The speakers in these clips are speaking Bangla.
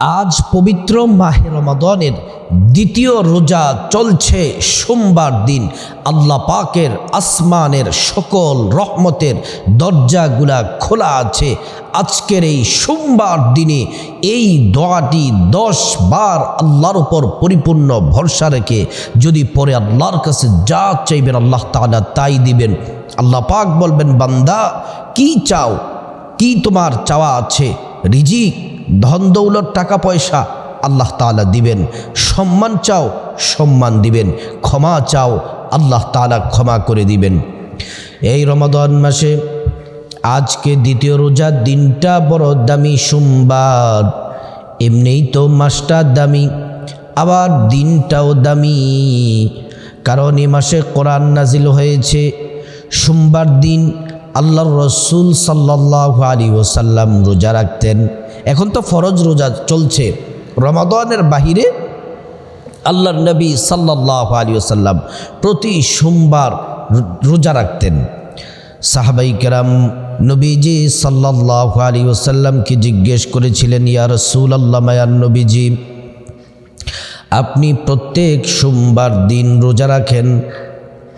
আজ পবিত্র মাহে রমাদনের দ্বিতীয় রোজা চলছে সোমবার দিন। আল্লাহ পাকের আসমানের সকল রহমতের দরজাগুলা খোলা আছে। আজকের এই সোমবার দিনে এই দোয়াটি দশ বার আল্লাহর উপর পরিপূর্ণ ভরসা রেখে যদি পরে আল্লাহর কাছে যা চাইবেন আল্লাহ তাআলা তাই দিবেন। আল্লাহ পাক বলবেন, বান্দা, কি চাও? কি তোমার চাওয়া আছে? রিজিক ধন দৌলত, টাকা পয়সা আল্লাহ তাআলা দিবেন। সম্মান চাও, সম্মান দিবেন। ক্ষমা চাও, আল্লাহ তাআলা ক্ষমা করে দিবেন। এই রমাদান মাসে আজকে দ্বিতীয় রোজার দিনটা বড় দামি, সোমবার। এমনিই তো মাসটা দামি, আবার দিনটাও দামি। কারণ এ মাসে কোরআন নাজিল হয়েছে, সোমবার দিন আল্লাহর রসুল সাল্লাহ আলী ওসাল্লাম রোজা রাখতেন। এখন তো ফরজ রোজা চলছে। রমাদানের বাহিরে আল্লাহর নবী সাল্লাহ আলী ওসাল্লাম প্রতি সোমবার রোজা রাখতেন। সাহাবাই কেরাম নবীজি সাল্লাহ আলী ওসাল্লামকে জিজ্ঞেস করেছিলেন, ইয়া রসুল আল্লাহ মায়ার নবীজি, আপনি প্রত্যেক সোমবার দিন রোজা রাখেন?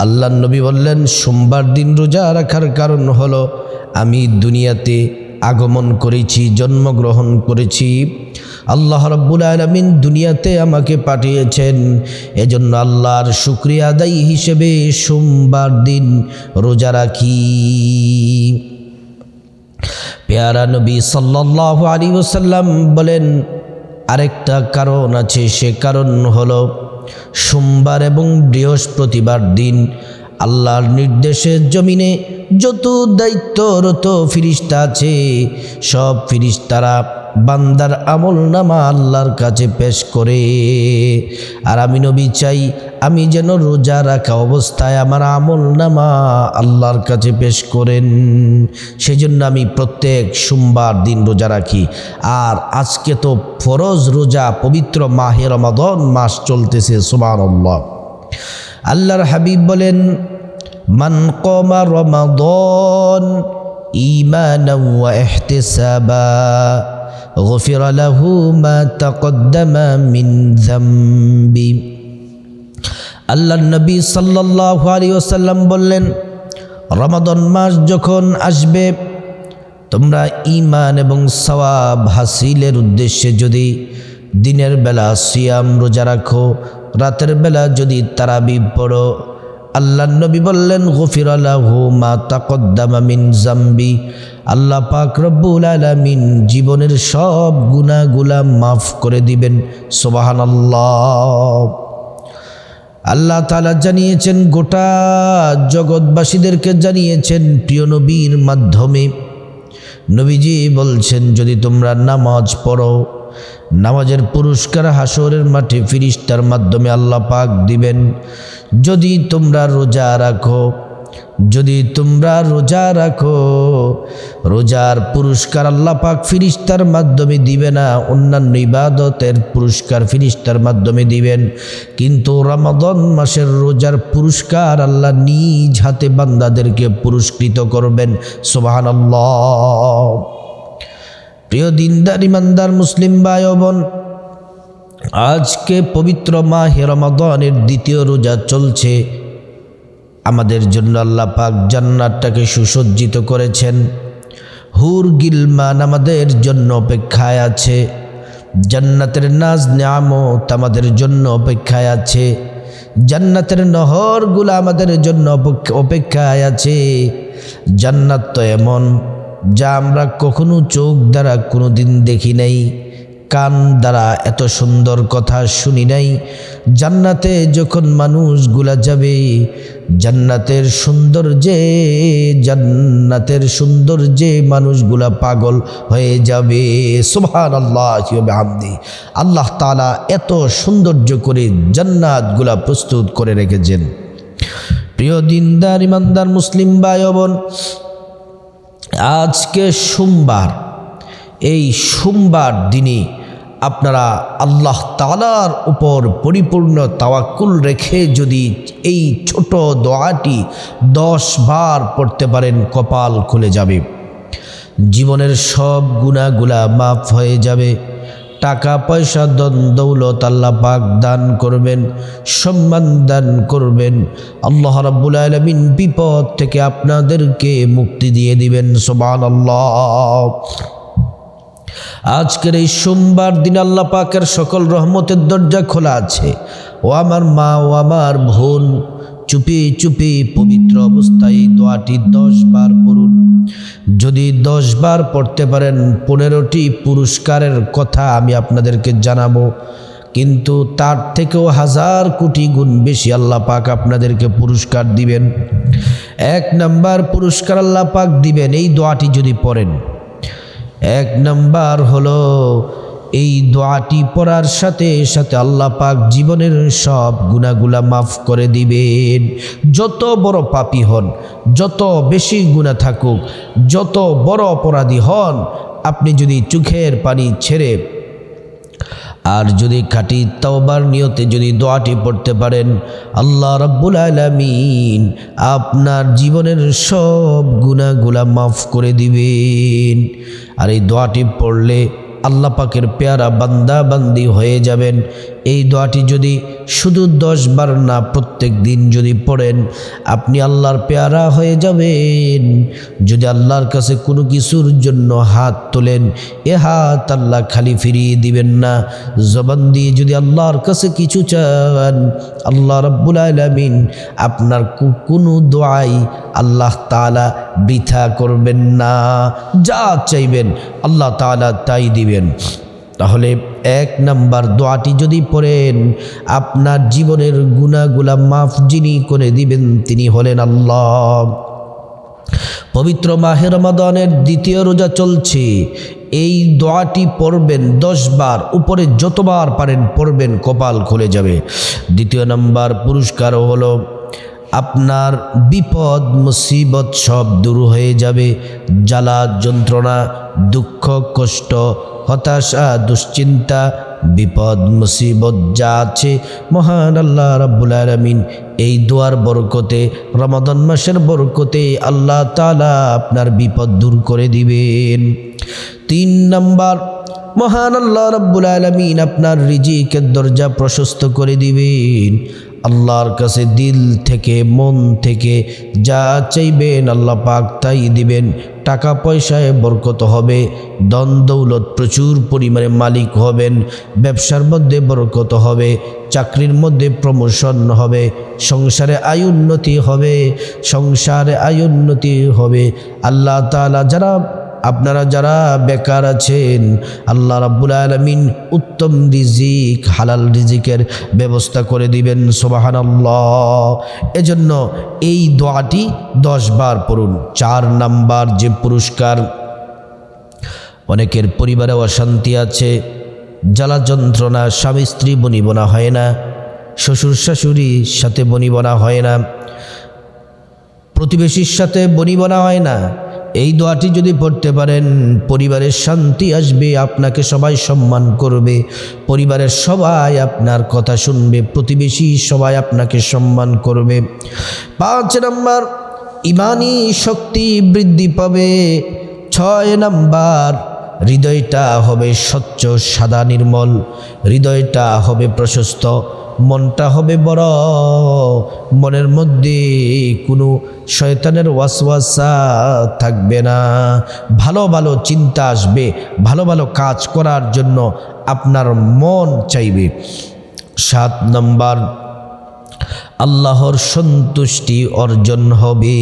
আল্লাহ নবী বললেন, সোমবার দিন রোজা রাখার কারণ হলো, আমি দুনিয়াতে আগমন করেছি, জন্মগ্রহণ করেছি। আল্লাহ রব্বুল আলমিন দুনিয়াতে আমাকে পাঠিয়েছেন। এজন্য আল্লাহর শুক্রিয়া আদায়ী হিসেবে সোমবার দিন রোজা রাখি। পেয়ারা নবী সাল্লাহ আলী ওসাল্লাম বলেন, আরেকটা কারণ আছে, সে কারণ হলো সোমবার এবং বৃহস্পতিবার দিন আল্লাহর নির্দেশে জমিনে যত দায়িত্বরত ফিরিস্তা আছে, সব ফিরিস্তারা বান্দার আমল নামা আল্লাহর কাছে পেশ করে। আর আমি নবী চাই, আমি যেন রোজা রাখা অবস্থায় আমার আমল নামা আল্লাহর কাছে পেশ করেন। সেজন্য আমি প্রত্যেক সোমবার দিন রোজা রাখি। আর আজকে তো ফরজ রোজা, পবিত্র মাহে রমাদন মাস চলতেছে সুমান আল্লাহর হাবিব বলেন মান কমা রমাদন ইমানা ওয়া ইহতিসাবা غفر له ما تقدم من ذنبه আল্লাহ নবী সাল্লাল্লাহু আলাইহি ওয়াসাল্লাম বললেন রমাদন মাস যখন আসবে তোমরা ঈমান এবং সওয়াব হাসিলের উদ্দেশ্যে যদি দিনের বেলা সিয়াম রোজা রাখো রাতের বেলা যদি তারাবি পড়ো আল্লাহ নবী বললেন গফির আলাহু মা তাকদ্দামা মিন জাম্বি। আল্লাহ পাক রব্বুল আলামিন জীবনের সব গুনাহগুলা মাফ করে দিবেন। সুবহানাল্লাহ। আল্লাহ তালা জানিয়েছেন, গোটা জগৎবাসীদেরকে জানিয়েছেন প্রিয় নবীর মাধ্যমে। নবীজি বলছেন, যদি তোমরা নামাজ পড়ো, নামাজের পুরস্কার হাসরের মাঠে ফিরিস্তার মাধ্যমে আল্লাহ পাক দিবেন। যদি তোমরা রোজা রাখো, যদি তোমরা রোজা রাখো, রোজার পুরস্কার আল্লাহ পাক ফিরিস্তার মাধ্যমে দিবে না, অন্যান্য ইবাদতের পুরস্কার ফিরিস্তার মাধ্যমে দিবেন। কিন্তু রমাদন মাসের রোজার পুরস্কার আল্লাহ নিজ হাতে বান্দাদেরকে পুরস্কৃত করবেন। সোবাহান প্রিয় দিনদার, ইমানদার, মুসলিম ভাই ও বোন আজকে পবিত্র মাহে রমাদনের দ্বিতীয় রোজা চলছে। আমাদের জন্য আল্লাহ পাক জান্নাতটাকে সুসজ্জিত করেছেন। হুর গিলমান আমাদের জন্য অপেক্ষায় আছে। জান্নাতের নাজ নিয়ামত আমাদের জন্য অপেক্ষায় আছে। জান্নাতের নহরগুলো আমাদের জন্য অপেক্ষ- অপেক্ষায় আছে। জান্নাত তো এমন যা আমরা কখনো চোখ দ্বারা কোনো দিন দেখি নাই। কান দ্বারা এত সুন্দর কথা শুনি নাই। জান্নাতে যখন মানুষগুলা যাবে, জান্নাতের সৌন্দর্যে জান্নাতের সৌন্দর্যে মানুষগুলা পাগল হয়ে যাবে। সুবহান আল্লাহ হামদি আল্লাহ তালা এত সৌন্দর্য করে জান্নাতগুলা প্রস্তুত করে রেখেছেন। প্রিয় দিনদার, ইমানদার, মুসলিম ভাই বোন আজকে সোমবার, এই সোমবার দিনে আপনারা আল্লাহ তালার উপর পরিপূর্ণ তাওয়াক্কুল রেখে যদি এই ছোট দোয়াটি দশ বার পড়তে পারেন, কপাল খুলে যাবে। জীবনের সব গুণাগুলা মাফ হয়ে যাবে। টাকা, পয়সা দন দৌলত আল্লাহ পাক দান করবেন, সম্মান দান করবেন। আল্লাহ রাব্বুল আলমিন বিপদ থেকে আপনাদেরকে মুক্তি দিয়ে দিবেন সোমান আল্লাহ আজকের এই সোমবার দিন আল্লাহ পাকের সকল রহমতের দরজা খোলা আছে। ও আমার মা, ও আমার বোন, চুপি চুপি পবিত্র অবস্থায় এই দোয়াটি দশ বার পড়ুন। যদি দশ বার পড়তে পারেন, পনেরোটি পুরস্কারের কথা আমি আপনাদেরকে জানাব। কিন্তু তার থেকেও হাজার কোটি গুণ বেশি আল্লাহ পাক আপনাদেরকে পুরস্কার দিবেন। এক নাম্বার পুরস্কার আল্লাহ পাক দিবেন, এই দোয়াটি যদি পড়েন। এক নাম্বার হলো, এই দোয়াটি পড়ার সাথে সাথে আল্লাহ পাক জীবনের সব গুণাগুলা মাফ করে দিবেন। যত বড় পাপি হন, যত বেশি গুণা থাকুক, যত বড় অপরাধী হন, আপনি যদি চোখের পানি ছেড়ে আর যদি খাঁটি তাওবার নিয়তে যদি দোয়াটি পড়তে পারেন, আল্লাহ রব্বুল আলমিন আপনার জীবনের সব গুণাগুলা মাফ করে দিবেন। আর এই দোয়াটি পড়লে আল্লাহ পাকের পেয়ারা বান্দা বান্দি হয়ে যাবেন। এই দোয়াটি যদি শুধু দশ বার না, প্রত্যেক দিন যদি পড়েন, আপনি আল্লাহর পেয়ারা হয়ে যাবেন। যদি আল্লাহর কাছে কোনো কিছুর জন্য হাত তোলেন, এ হাত আল্লাহ খালি ফিরিয়ে দিবেন না। জবান দিয়ে যদি আল্লাহর কাছে কিছু চান, আল্লাহ রব্বুল আলমিন আপনার কোনো দোয়াই আল্লাহ তালা বৃথা করবেন না, যা চাইবেন আল্লাহ তালা তাই দিবেন। তাহলে এক নাম্বার দোয়াটি যদি পড়েন, আপনার জীবনের গুণাগুলা মাফ যিনি করে দিবেন, তিনি হলেন আল্লাহ। পবিত্র মাহে রমাদানের দ্বিতীয় রোজা চলছে, এই দোয়াটি পড়বেন দশ বার, উপরে যতবার পারেন পড়বেন, কপাল খুলে যাবে। দ্বিতীয় নাম্বার পুরস্কার হলো আপনার বিপদ, মুসিবত সব দূর হয়ে যাবে। জ্বালা, যন্ত্রণা, দুঃখ, কষ্ট, হতাশা, দুশ্চিন্তা, বিপদ, মুসিবত যা আছে, মহান আল্লাহ রাব্বুল আলামিন এই দোয়ার বরকতে, রমাদান মাসের বরকতে আল্লাহ তালা আপনার বিপদ দূর করে দিবেন। তিন নম্বর, মহান আল্লাহ রাব্বুল আলামিন আপনার রিজিকের দরজা প্রশস্ত করে দিবেন। আল্লাহর কাছে দিল থেকে, মন থেকে যা চাইবেন আল্লাহ পাক তাই দিবেন। টাকা পয়সায় বরকত হবে দন দৌলত প্রচুর পরিমাণে মালিক হবেন, ব্যবসার মধ্যে বরকত হবে, চাকরির মধ্যে প্রমোশন হবে, সংসারে আয় উন্নতি হবে, সংসারে আয় উন্নতি হবে। আল্লাহ তাআলা যারা আপনারা যারা বেকার আছেন, আল্লাহ রাব্বুল আলমিন উত্তম রিজিক, হালাল রিজিকের ব্যবস্থা করে দিবেন সোবাহান এজন্য এই দোয়াটি দশ বার পড়ুন। চার নাম্বার যে পুরস্কার, অনেকের পরিবারে অশান্তি আছে, জ্বালা যন্ত্রণা, স্বামী স্ত্রী বনিবনা হয় না, শ্বশুর শাশুড়ির সাথে বনিবনা হয় না, প্রতিবেশীর সাথে বনিবনা হয় না এই দোয়াটি যদি পড়তে পারেন, পরিবারের শান্তি আসবে, আপনাকে সবাই সম্মান করবে, পরিবারের সবাই আপনার কথা শুনবে, প্রতিবেশী সবাই আপনাকে সম্মান করবে। পাঁচ নম্বর ইমানি শক্তি বৃদ্ধি পাবে। ছয় নাম্বার হৃদয়টা হবে স্বচ্ছ, সাদা, নির্মল। হৃদয়টা হবে প্রশস্ত, মনটা হবে বড়। মনের মধ্যে কোনো শয়তানের ওয়াসওয়াসা থাকবে না। ভালো ভালো চিন্তা আসবে, ভালো ভালো কাজ করার জন্য আপনার মন চাইবে। সাত নম্বর আল্লাহর সন্তুষ্টি অর্জন হবে।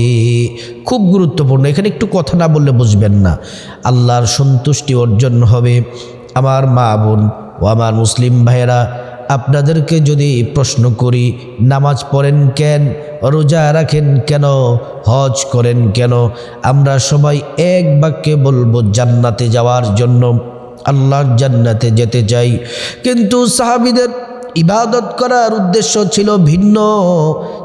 খুব গুরুত্বপূর্ণ। এখানে একটু কথা না বললে বুঝবেন না। আল্লাহর সন্তুষ্টি অর্জন হবে। আমার মা বোন ও আমার মুসলিম ভাইয়েরা, আপনাদেরকে যদি প্রশ্ন করি, নামাজ পড়েন কেন, রোজা রাখেন কেন, হজ করেন কেন, আমরা সবাই এক বাক্যে বলব, জান্নাতে যাওয়ার জন্য, আল্লাহর জান্নাতে যেতে চাই। কিন্তু সাহাবিদের ইবাদত করার উদ্দেশ্য ছিল ভিন্ন।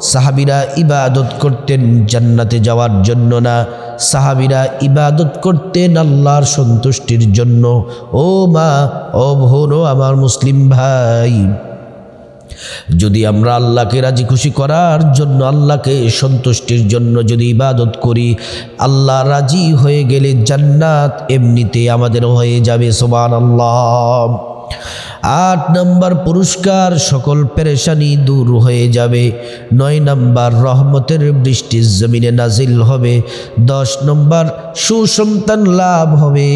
সাহাবিরা ইবাদত করতেন জান্নাতে যাওয়ার জন্য না। সাহাবিরা ইবাদত করতেন আল্লাহর সন্তুষ্টির জন্য। ও মা, ও ও আমার মুসলিম ভাই, যদি আমরা আল্লাহকে রাজি খুশি করার জন্য, আল্লাহকে সন্তুষ্টির জন্য যদি ইবাদত করি, আল্লাহ রাজি হয়ে গেলে জান্নাত এমনিতে আমাদের হয়ে যাবে সোবান আল্লাহ আট নম্বর পুরস্কার, সকল পেরেশানি দূর হয়ে যাবে। নয় নম্বর রহমতের বৃষ্টি জমিনে নাজিল হবে। দশ নম্বর সুসন্তান লাভ হবে।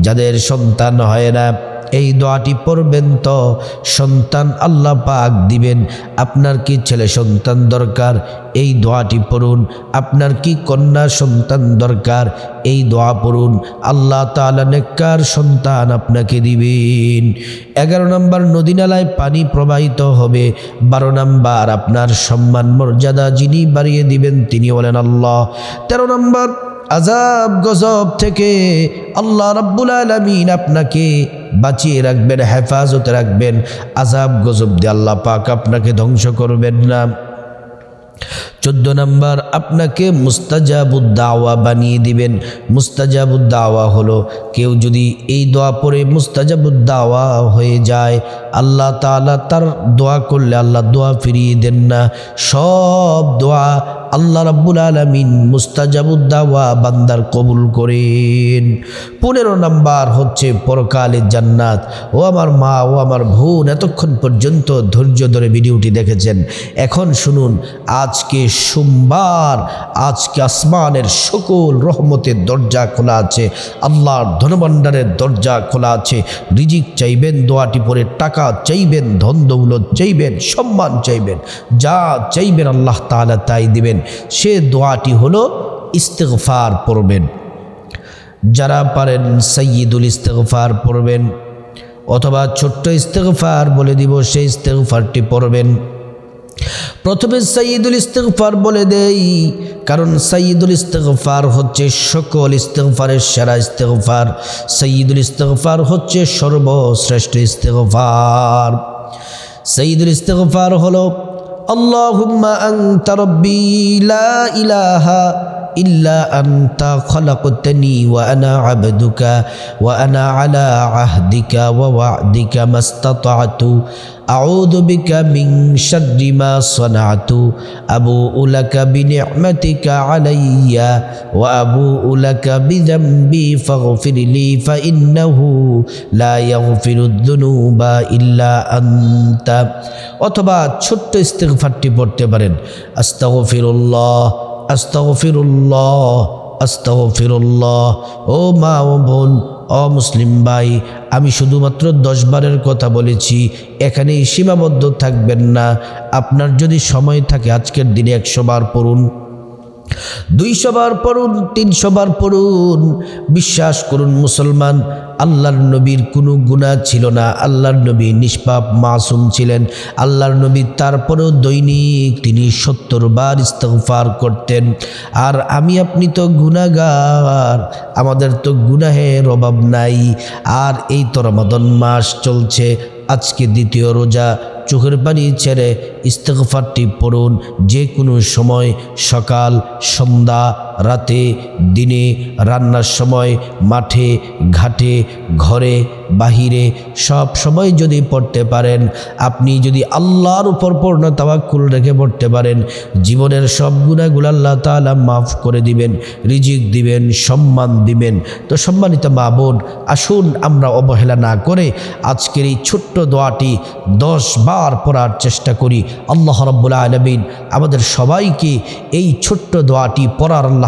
যাদের সন্তান হয় না এই দোয়াটি পড়বেন তো সন্তান আল্লাহ পাক দিবেন। আপনার কি ছেলে সন্তান দরকার? এই দোয়াটি পড়ুন। আপনার কি কন্যা সন্তান দরকার? এই দোয়া পড়ুন। আল্লাহ তাআলা নেককার সন্তান আপনাকে দিবেন। এগারো নম্বর নদী নালায় পানি প্রবাহিত হবে। বারো নম্বর, আপনার সম্মান মর্যাদা যিনি বাড়িয়ে দিবেন, তিনি বলেন আল্লাহ। তেরো নম্বর আজাব গজব থেকে আল্লাহ রব্বুল আলমিন আপনাকে বাঁচিয়ে রাখবেন, হেফাজতে রাখবেন। আজাব গজব দিয়ে আল্লাহ পাক আপনাকে ধ্বংস করবেন না। চোদ্দ নম্বর, আপনাকে মুস্তাজাবুদ্দাওয়া বানিয়ে দিবেন। মুস্তাজাবুদ্দাওয়া হলো, কেউ যদি এই দোয়া পড়ে মুস্তাজাবুদ্দাওয়া হয়ে যায়, আল্লাহ তাআলা তার দোয়া করলে আল্লাহ দোয়া ফিরিয়ে দেন না। সব দোয়া আল্লাহ রাব্বুল আলমিন মুস্তাজাবুদ্দাওয়া বান্দার কবুল করেন। পনেরো নাম্বার হচ্ছে পরকালের জান্নাত। ও আমার মা, ও আমার বোন, এতক্ষণ পর্যন্ত ধৈর্য ধরে ভিডিওটি দেখেছেন। এখন শুনুন, আজকে সোমবার। আজকে আসমানের সকল রহমতের দরজা খোলা আছে, আল্লাহর ধনভাণ্ডারের দরজা খোলা আছে। রিজিক চাইবেন, দোয়াটি পরে টাকা চাইবেন, ধন দৌলত চাইবেন, সম্মান চাইবেন, যা চাইবেন আল্লাহ তাআলা তাই দিবেন। সে দোয়াটি হলো ইস্তেগফার পড়বেন। যারা পারেন সৈয়দুল ইস্তেগফার পড়বেন, অথবা ছোট্ট ইস্তেগফার বলে দিব, সেই ইস্তেগফারটি পড়বেন। প্রথমে সাইদুল ইস্তেকফার বলে দেই, কারণ সাইদুল ইস্তেকফার হচ্ছে সকল ইস্তেকফারের সেরা ইস্তেকফার সাইদুল ইস্তেকফার হচ্ছে সর্বশ্রেষ্ঠ ইস্তেকফার সাইদুল ইস্তেকফার হলো, আল্লাহুম্মা আনতা রব্বি লা ইলাহা ইল্লা আন্তা খলাকতনি ওয়া আনা আবদুকা ওয়া আনা আলা আহদিকা ওয়া ওয়াদিকা মাস্তাতাতু। আউযু বিকা মিন শাররি মা সানাতু। আবুউ লাকা বিনি'মাতিকা আলাইয়া ওয়া আবুউ লাকা বিযামবি ফাগফিরলি ফাইন্নাহু লা ইয়াগফিরুয-যুনুবা ইল্লা আনতা। অথবা ছোট্ট ইস্তিগফারটি পড়তে পারেন। আস্তাগফিরুল্লাহ। আস্তাগফিরুল্লাহ আস্তাগফিরুল্লাহ। ও মা ও বোন অ মুসলিম ভাই, আমি শুধুমাত্র দশ বারের কথা বলেছি, এখানেই সীমাবদ্ধ থাকবেন না। আপনার যদি সময় থাকে আজকের দিনে একশো বার পড়ুন। দুইশো বার পড়ুন, তিনশো বার পড়ুন। বিশ্বাস করুন মুসলমান, আল্লাহর নবীর কোনো গুণা ছিল না। আল্লাহর নবী নিষ্পাপ, মাসুম ছিলেন। আল্লাহর নবী তারপরেও দৈনিক তিনি সত্তর বার ইস্তফার করতেন। আর আমি, আপনি তো গুণাগার আমাদের তো গুনাহের অভাব নাই। আর এই তো রমাদন মাস চলছে আজকে দ্বিতীয় রোজা চোখের পানি ছেড়ে ইস্তেকফারটি পড়ুন। যে কোনো সময় সকাল সন্ধ্যা রাতে, দিনে, রান্নার সময়, মাঠে, ঘাটে, ঘরে, বাহিরে, সব সময় যদি পড়তে পারেন, আপনি যদি আল্লাহর উপর পূর্ণ তাওয়াক্কুল রেখে পড়তে পারেন, জীবনের সব গুণাগুলো আল্লাহ তাআলা মাফ করে দিবেন, রিজিক দিবেন, সম্মান দিবেন। তো সম্মানিত মা বোন, আসুন আমরা অবহেলা না করে আজকের এই ছোট্ট দোয়াটি দশ বার পড়ার চেষ্টা করি। আল্লাহ রব্বুল আলমিন আমাদের সবাইকে এই ছোট্ট দোয়াটি পড়ার আল্লাহ